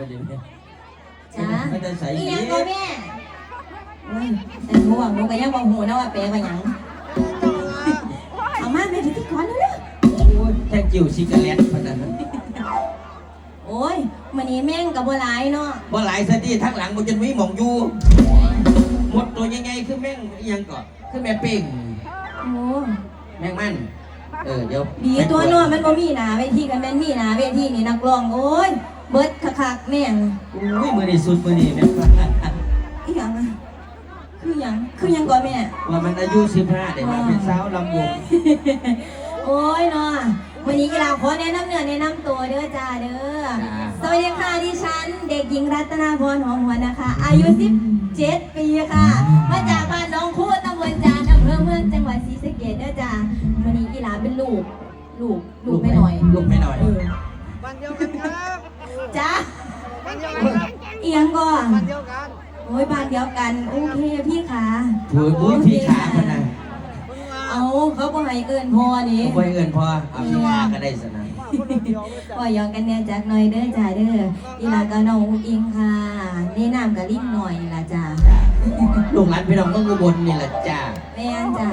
ระแลตไปเดี๋ยวนี้จ้าไม่ได้ใส่อีอีหยังกก็แม่โอ้ยแต่หนูอะหนูก็ยังบ่หูนะว่าแปลว่าหยังเอามาแม่พิธีกรแล้วเด้อโอ้ยแท่งจิ๋วซิกระแลตพนันนั้นโอ้ยมื้อนี้แม่งก็บ่หลายเนาะบ่หลายสตีทั้งหลังมันจะมีหมองอยู่หมดตัวยังไงคือแม่งอิหยังก่อนคือแม่เป้งโอ้แม่งมันเออเดี๋ยวดีตัวเนาะมันบ่มีหน้าเวทีกันแม่นมีหน้าเวทีนี่นักร้องโอ้ย เบิดคักๆแม่งอุ้ยมือนี่สุดมือนี่แม่งอีหยังอะคือหยังคือหยังก่อนแม่ ว่ามันอายุ15ได้มาเป็นสาวลำวงโอ้ยเนาะวันนี้กีฬาขอแนะนำเนื้อแนะนำตัวเด้อจ้าเด้อจ้าสวัสดีค่ะดิฉัน เด็กหญิงรัตนาพรหอมหวนนะคะ อายุ 17 ปีค่ะ มาจากบ้านหน้องคู่ตำบลจานอำเภอเมืองจังหวัดศรีสะเกษเด้อจ้าวันนี้กีฬาเป็นลูก ลูก ลูกไม่หน่อย ลูกไม่หน่อยเออบ้านเดียวกันครับ จ้าบ้านเดียวกันครับเอียงก่อนบ้านเดียวกันโอ้ยบ้านเดียวกัน โอเคพี่ค่ะถืออุ้ยพี่ขาพนันคนว่าเอาเขาบ่ให้เอิ้นพ่อนี่บ่เอิ้นพอเอาพี่ขาก็ได้สนะคนเดียวไม่จ่าว่ายองกันแน่จากหน่อยเด้อจ้าเด้ออีหลาก็น้องอุ้งอิงค่ะแนี่น้ำกับลิ้นหน่อยล่ะจ้าลูกหลานพี่น้องต้องอุบลนี่แหละจ้าแม่นจ้า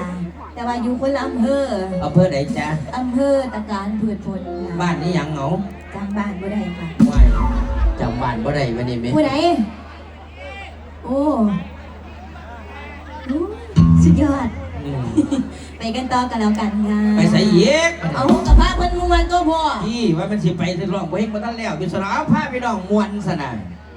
แต่ว่าอยู่คนละอำเภออำเภอไหนจ้าอำเภอตะการพืชผลค่ะบ้านนี้หยังเหงา จำบ้านบ่ได้ค่ะว่ายจำบ้านบ่ได้มานี่แม่ผู้ใดโอ้อู้สุดยอด อืมไปกันต่อกันแล้วกันค่ะไปใส่เย็กเอากับพระเพิ่นมวนตัวพ่อที่ว่ามันสิไปสิร้องเพลงบ่ทันแล้วอยู่สนามพาพี่น้องม่วนซะนะโ